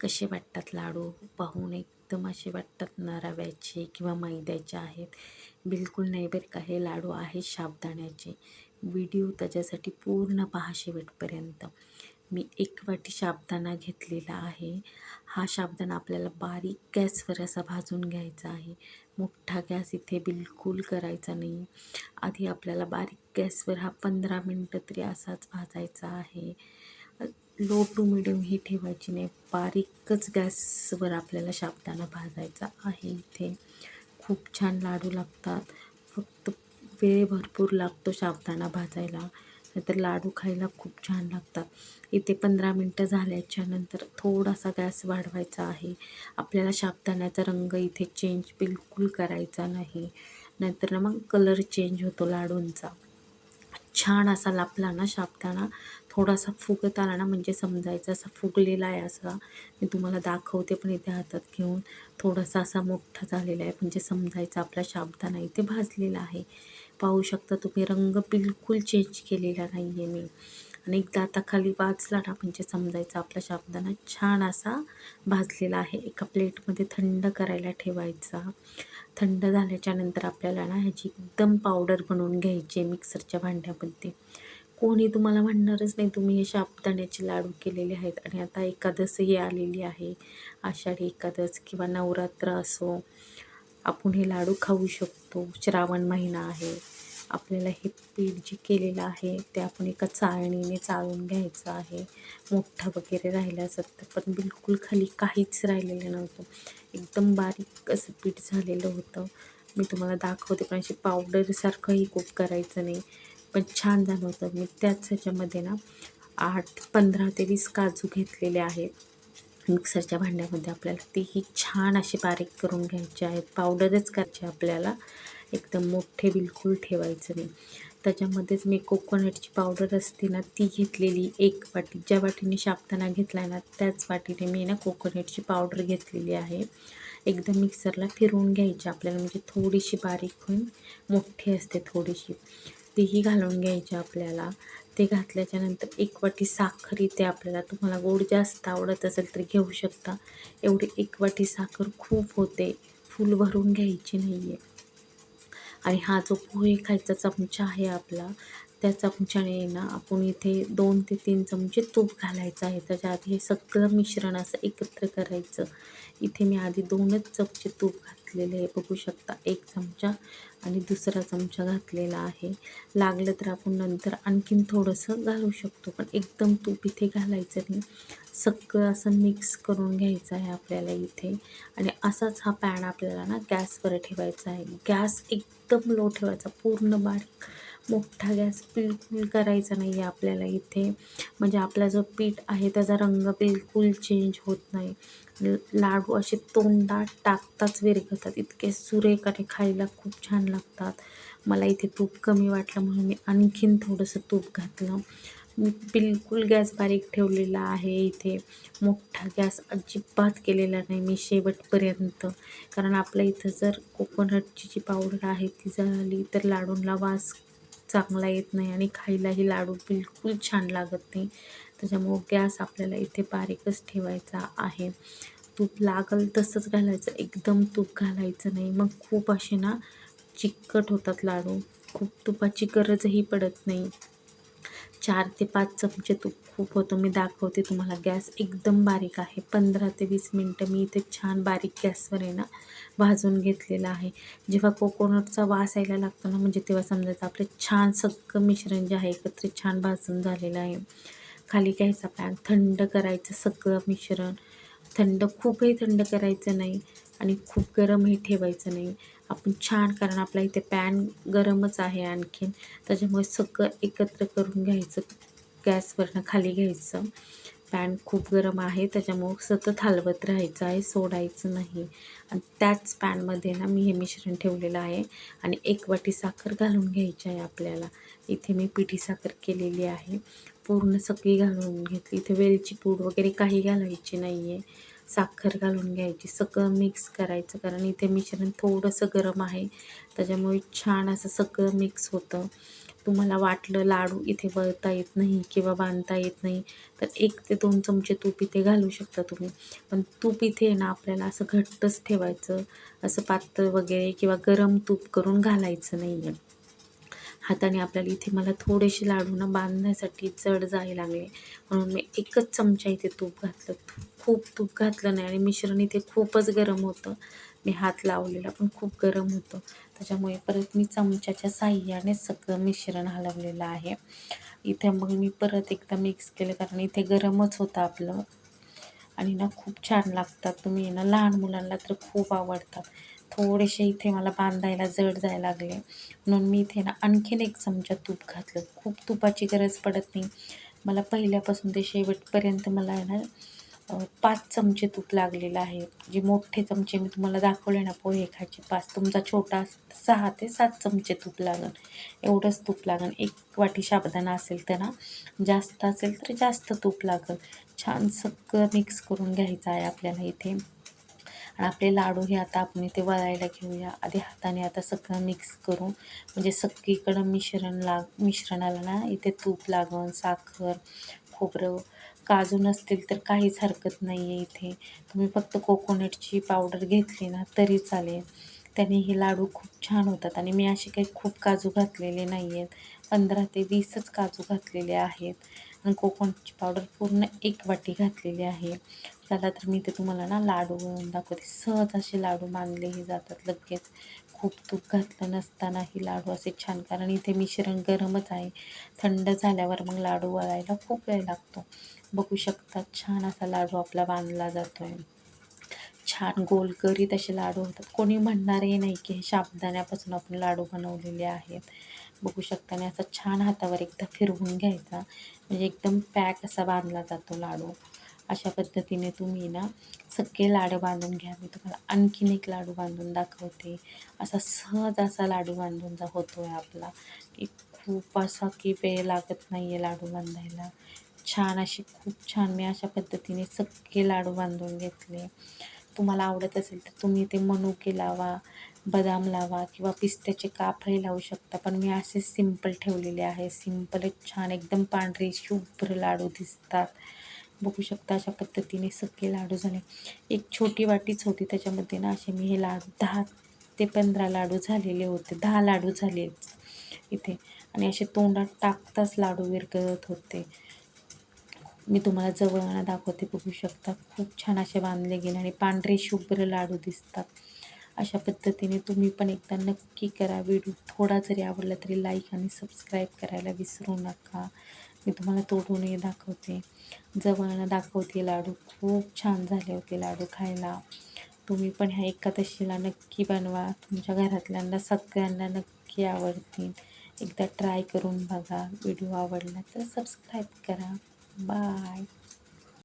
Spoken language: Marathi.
कसे वाटतात लाडू? पाहून एकदम असे वाटतात ना रव्याचे किंवा मैद्याचे आहेत. बिलकुल नाही बरं का हे लाडू आहेत साबुदाण्याचे. व्हिडिओ त्याच्यासाठी पूर्ण पहा शेवटपर्यंत. मी एक वाटी साबुदाणा घेतलेला आहे. हा साबुदाणा आपल्याला बारीक गॅसवर असा भाजून घ्यायचा आहे. मोठा गॅस इथे बिलकुल करायचा नाही. आधी आपल्याला बारीक गॅसवर हा पंधरा मिनटं तरी असाच भाजायचा आहे. लो टू मिडियम ही ठेवायची नाही. बारीकच गॅसवर आपल्याला शाबदाना भाजायचा आहे इथे. खूप छान लाडू लागतात. फक्त वेळ भरपूर लागतो शाबदाना भाजायला. नाहीतर लाडू खायला खूप छान लागतात. इथे पंधरा मिनटं झाल्याच्यानंतर थोडासा गॅस वाढवायचा आहे. आपल्याला शाबदाण्याचा रंग इथे चेंज बिलकुल करायचा नाही. नाहीतर ना मग कलर चेंज होतो लाडूंचा. छान असा लापला ना साबुदाणा थोडासा फुगत आला ना म्हणजे समजायचा असा फुगलेला आहे असा. मी तुम्हाला दाखवते पण इथे हातात घेऊन. थोडासा असा मोठा झालेला आहे म्हणजे समजायचं आपला शाबदाना इथे भाजलेला आहे. पाहू शकता तुम्ही रंग बिलकुल चेंज केलेला नाही आहे मी. आणि एकदा आता खाली वाचला ना म्हणजे समजायचा आपला शाबदाना छान असा भाजलेला आहे. एका प्लेटमध्ये थंड करायला ठेवायचा. थंड झाल्याच्यानंतर आपल्याला ना ह्याची एकदम पावडर बनवून घ्यायची आहे मिक्सरच्या भांड्यामध्ये. कोणी तुम्हाला म्हणणारच नाही तुम्ही हे शाबदाण्याचे लाडू केलेले आहेत आणि आता एकादसही आलेली आहे. आषाढी एकादस किंवा नवरात्र असो आपण हे लाडू खाऊ शकतो. श्रावण महिना आहे. आपल्याला हे पीठ जे केलेलं आहे ते आपण एका चाळणीने चाळून घ्यायचं आहे. मोठं वगैरे राहिलं असत पण बिलकुल खाली काहीच राहिलेलं नव्हतं. एकदम बारीक असं पीठ झालेलं होतं. मी तुम्हाला दाखवते पण अशी पावडरसारखंही खूप करायचं नाही. पण छान झालं होतं. मी त्याच ह्याच्यामध्ये ना आठ पंधरा ते वीस काजू घेतलेले आहेत. मिक्सरच्या भांड्यामध्ये आपल्याला तेही छान असे बारीक करून घ्यायचे आहेत. पावडरच करायचे आपल्याला. एकदम मोठे बिलकुल ठेवायचं नाही. त्याच्यामध्येच मी कोकोनटची पावडर असते ना ती घेतलेली एक वाटी. ज्या वाटीने शापताना घेतला आहे ना त्याच वाटीने मी ना कोकोनटची पावडर घेतलेली आहे. एकदम मिक्सरला फिरवून घ्यायची आपल्याला. म्हणजे थोडीशी बारीक होऊन मोठी असते थोडीशी. तेही घालून घ्यायची आपल्याला. ते घातल्याच्यानंतर एक वाटी साखर इथे आपल्याला. तुम्हाला गोड जास्त आवडत असेल तर घेऊ शकता. एवढी एक वाटी साखर खूप होते. फुल भरून घ्यायची नाही आहे आणि हा जो पोहे खायचा चमचा आहे आपला त्या चमच्याने ना आपण इथे दोन ते तीन चमचे तूप घालायचं आहे. त्याच्या आधी हे सगळं मिश्रण असं एकत्र करायचं. इथे मी आधी दोनच चमचे तूप घातलेले आहे. बघू शकता एक चमचा आणि दुसरा चमचा घातलेला आहे. लागलं तर आपण नंतर आणखीन थोडंसं घालू शकतो पण एकदम तूप इथे घालायचं नाही. सगळं असं मिक्स करून घ्यायचं आहे आपल्याला इथे. आणि असाच हा पॅन आपल्याला ना गॅसवर ठेवायचा आहे. गॅस एकदम लो ठेवायचा पूर्ण बारीक मोठा गॅस बिलकुल करायचा नाही आहे आपल्याला इथे. म्हणजे आपला जो पीठ आहे त्याचा रंग बिलकुल चेंज होत नाही. लाडू असे तोंडात टाकताच विरघळतात. इतके सुरेख आणि खायला खूप छान लागतात. मला इथे तूप कमी वाटलं म्हणून मी आणखीन थोडंसं तूप घातलं. मी बिलकुल गॅस बारीक ठेवलेला आहे इथे. मोठा गॅस अजिबात केलेला नाही मी शेवटपर्यंत. कारण आपल्या इथं जर कोकोनटची जी पावडर आहे ती झाली तर लाडूंना वास चांगला येत नाही आणि खायलाही लाडू बिलकुल छान लागत नाही. त्याच्यामुळं गॅस आपल्याला इथे बारीकच ठेवायचा आहे. तूप लागल तसंच घालायचं. एकदम तूप घालायचं नाही. मग खूप असे ना चिकट होतात लाडू. खूप तुपाची गरजही पडत नाही. चार ते पाच चमचे तूप खूप होतं. मी दाखवते तुम्हाला. गॅस एकदम बारीक आहे. पंधरा ते वीस मिनटं मी इथे छान बारीक गॅसवर आहे ना भाजून घेतलेला आहे. जेव्हा कोकोनटचा वास यायला लागतो ना म्हणजे तेव्हा समजायचं आपलं छान सगळं मिश्रण जे आहे एकत्र छान भाजून झालेलं आहे. खाली घ्यायचा पॅन. थंड करायचं सगळं मिश्रण. थंड खूपही थंड करायचं नाही आणि खूप गरमही ठेवायचं नाही. आपण छान कारण आपला इथे पॅन गरमच आहे आणखीन. त्याच्यामुळे सगळं एकत्र करून घ्यायचं गॅसवरनं खाली घ्यायचं. पॅन खूप गरम आहे त्याच्यामुळं सतत हलवत राहायचं आहे सोडायचं नाही. आणि त्याच पॅनमध्ये ना मी हे मिश्रण ठेवलेलं आहे आणि एक वाटी साखर घालून घ्यायची आहे आपल्याला. इथे मी पिठी साखर केलेली आहे. पूर्ण सगळी घालून घेतली. इथे वेलची पूड वगैरे काही घालायची नाही आहे साखर घालून घ्यायची सगळं मिक्स करायचं. कारण इथे मिश्रण थोडंसं गरम आहे. त्याच्यामुळे छान असं सगळं मिक्स होतं. तुम्हाला वाटलं लाडू इथे वळता येत नाही किंवा बांधता येत नाही तर एक ते दोन चमचे तूप इथे घालू शकता तुम्ही. पण तूप इथे ना आपल्याला असं घट्टच ठेवायचं. असं पातळ वगैरे किंवा गरम तूप करून घालायचं नाही आहे हाताने आपल्याला इथे मला थोडेसे लाडू ना बांधण्यासाठी जड जायला लागले. म्हणून मी एकच चमचा इथे तूप घातलं. खूप तूप घातलं नाही आणि मिश्रण इथे खूपच गरम होतं. मी हात लावलेला पण खूप गरम होतं. त्याच्यामुळे परत मी चमच्याच्या साह्याने सगळं मिश्रण हलवलेलं आहे. इथे मग मी परत एकदा मिक्स केलं कारण इथे गरमच होतं आपलं. आणि ना खूप छान लागतात. तुम्ही ना लहान मुलांना तर खूप आवडतात. थोडेसे इथे मला बांधायला जड जायला लागले. म्हणून मी इथे ना आणखीन एक चमचा तूप घातलं. खूप तुपाची गरज पडत नाही. मला पहिल्यापासून ते शेवटपर्यंत मला आहे ना पाच चमचे तूप लागलेलं आहे. जे मोठे चमचे मी तुम्हाला दाखवले ना पोहे खायचे पाच तुमचा छोटा सहा ते सात चमचे तूप लागन. एवढंच तूप लागन. एक वाटी साबुदाणा असेल तर ना जास्त असेल तर जास्त तूप लागेल छान सगळं मिक्स करून घ्यायचं आहे आपल्याला इथे. आणि आपले लाडू हे आता आपण इथे वळायला घेऊया. आधी हाताने आता सगळं मिक्स करू म्हणजे सगळीकडं मिश्रण लाग मिश्रणाला ना इथे तूप लागून साखर खोबरं काजू नसतील तर काहीच हरकत नाही आहे इथे. तुम्ही फक्त कोकोनटची पावडर घेतली ना तरी चालेल. त्याने हे लाडू खूप छान होतात आणि मी असे काही खूप काजू घातलेले नाही आहेत पंधरा ते वीसच काजू घातलेले आहेत. आणि कोकोनटची पावडर पूर्ण एक वाटी घातलेली आहे. चला तर मी ते तुम्हाला ना लाडू दाखवते. सहज असे लाडू बांधलेही जातात लगेच. खूप तूप घातलं नसतानाही लाडू असे छान कारण इथे मिश्रण गरमच आहे. थंड झाल्यावर मग लाडू वळायला खूप वेळ लागतो. बघू शकता छान असा लाडू आपला बांधला जातो आहे छान गोलकरीत असे लाडू होतात. कोणी म्हणणारही नाही की हे शाबदाण्यापासून आपण लाडू बनवलेले आहेत. बघू शकता आणि असा छान हातावर एकदा फिरवून घ्यायचा. म्हणजे एकदम पॅक असा बांधला जातो लाडू. अशा पद्धतीने तुम्ही ना सगळे लाडू बांधून घ्या. मी तुम्हाला आणखीन एक लाडू बांधून दाखवते. असा सहज असा लाडू बांधून जा होतो आहे आपला. की खूप असा की वेळ लागत नाही आहे लाडू बांधायला. छान अशी खूप छान मी अशा पद्धतीने सगळे लाडू बांधून घेतले. तुम्हाला आवडत असेल तर तुम्ही ते मनुके लावा बदाम लावा किंवा पिस्त्याचे कापही लावू शकता. पण मी असे सिंपल ठेवलेले आहे. सिंपलच छान एकदम पांढरे शुभ्र लाडू दिसतात. बघू शकता अशा पद्धतीने सगळे लाडू झाले एक छोटी वाटीच होती त्याच्यामध्ये ना असे मी हे लाडू दहा ते पंधरा लाडू झालेले होते. दहा लाडू झाले इथे. आणि असे तोंडात टाकताच लाडू विरघळत होते. मी तुम्हाला जवळनं दाखवते बघू शकता. खूप छान असे बांधले गेले आणि पांढरे शुभ्र लाडू दिसतात. अशा पद्धतीने तुम्ही पण एकदा नक्की करा. व्हिडिओ थोडा जरी आवडला तरी लाईक आणि सबस्क्राईब करायला विसरू नका. मी तुम्हाला तोडूनही दाखवते. जवळनं दाखवते लाडू. खूप छान झाले होते लाडू खायला. तुम्ही पण ह्या एकादशीला नक्की बनवा. तुमच्या घरातल्यांना सगळ्यांना नक्की आवडतील. एकदा ट्राय करून बघा. व्हिडिओ आवडला तर सबस्क्राईब करा. बाय.